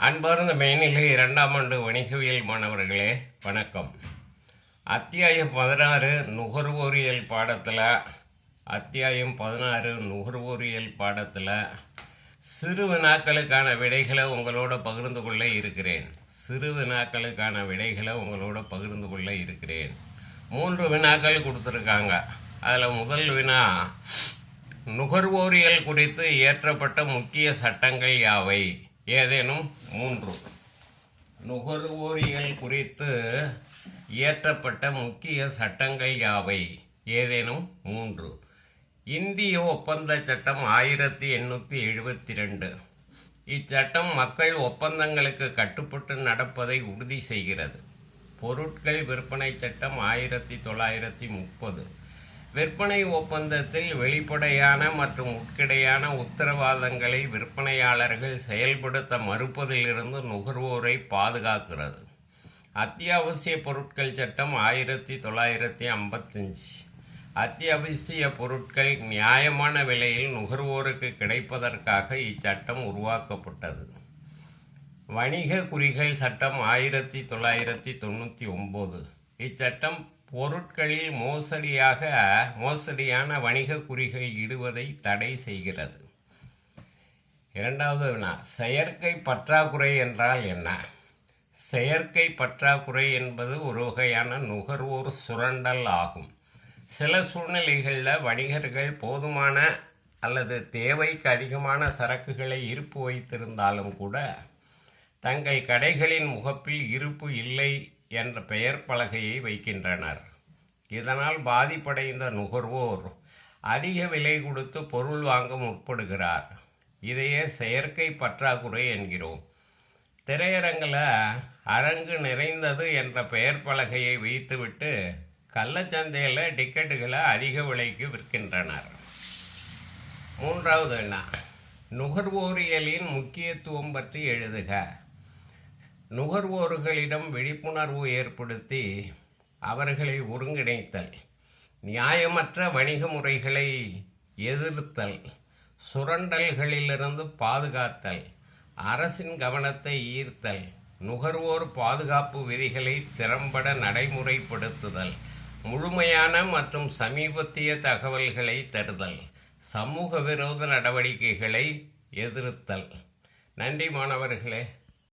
அன்பார்ந்த மேல்நிலை இரண்டாம் ஆண்டு வணிகவியல் மாணவர்களே வணக்கம். அத்தியாயம் பதினாறு நுகர்வோரியல் பாடத்தில் அத்தியாயம் பதினாறு நுகர்வோரியல் பாடத்தில் சிறு வினாக்களுக்கான விடைகளை உங்களோட பகிர்ந்து கொள்ள இருக்கிறேன். சிறு வினாக்களுக்கான விடைகளை உங்களோட பகிர்ந்து கொள்ள இருக்கிறேன். மூன்று வினாக்கள் கொடுத்துருக்காங்க. அதில் முதல் வினா நுகர்வோரியல் குறித்து இயற்றப்பட்ட முக்கிய சட்டங்கள் யாவை? ஏதேனும் மூன்று. நுகர்வோரியல் குறித்து இயற்றப்பட்ட முக்கிய சட்டங்கள் யாவை? ஏதேனும் மூன்று. இந்திய ஒப்பந்த சட்டம் ஆயிரத்தி எண்ணூற்றி எழுபத்தி ரெண்டு இச்சட்டம் மக்கள் ஒப்பந்தங்களுக்கு கட்டுப்பட்டு நடப்பதை உறுதி செய்கிறது. பொருட்கள் விற்பனை சட்டம் ஆயிரத்தி தொள்ளாயிரத்தி முப்பது. விற்பனை ஒப்பந்தத்தில் வெளிப்படையான மற்றும் உட்கிடையான உத்தரவாதங்களை விற்பனையாளர்கள் செயல்படுத்த மறுப்பதிலிருந்து நுகர்வோரை பாதுகாக்கிறது. அத்தியாவசிய பொருட்கள் சட்டம் ஆயிரத்தி தொள்ளாயிரத்தி ஐம்பத்தஞ்சு. அத்தியாவசிய பொருட்கள் நியாயமான விலையில் நுகர்வோருக்கு கிடைப்பதற்காக இச்சட்டம் உருவாக்கப்பட்டது. வணிக குறிகள் சட்டம் ஆயிரத்தி தொள்ளாயிரத்தி தொண்ணூற்றி ஒம்பது. இச்சட்டம் பொருட்களில் மோசடியாக மோசடியான வணிக குறிகள் இடுவதை தடை செய்கிறது. இரண்டாவது வினா செயற்கை பற்றாக்குறை என்றால் என்ன? செயற்கை பற்றாக்குறை என்பது ஒரு வகையான நுகர்வோர் சுரண்டல் ஆகும். சில சூழ்நிலைகளில் வணிகர்கள் போதுமான அல்லது தேவைக்கு அதிகமான சரக்குகளை இருப்பு வைத்திருந்தாலும் கூட தங்கள் கடைகளின் முகப்பில் இருப்பு இல்லை என்ற பெயர் பலகையை வைக்கின்றனர். இதனால் பாதிப்படைந்த நுகர்வோர் அதிக விலை கொடுத்து பொருள் வாங்க முற்படுகிறார். இதையே செயற்கை பற்றாக்குறை என்கிறோம். திரையரங்கில் அரங்கு நிறைந்தது என்ற பெயர் பலகையை வைத்துவிட்டு கள்ளச்சந்தையில் டிக்கெட்டுகளை அதிக விலைக்கு விற்கின்றனர். மூன்றாவது என்ன நுகர்வோரியலின் முக்கியத்துவம் பற்றி எழுதுக. நுகர்வோர்களிடம் விழிப்புணர்வு ஏற்படுத்தி அவர்களை ஒருங்கிணைத்தல் நியாயமற்ற வணிக முறைகளை எதிர்த்தல் சுரண்டல்களிலிருந்து பாதுகாத்தல் அரசின் கவனத்தை ஈர்த்தல் நுகர்வோர் பாதுகாப்பு விதிகளை திறம்பட நடைமுறைப்படுத்துதல் முழுமையான மற்றும் சமீபத்திய தகவல்களை தருதல் சமூக விரோத நடவடிக்கைகளை எதிர்த்தல். நன்றி மாணவர்களே.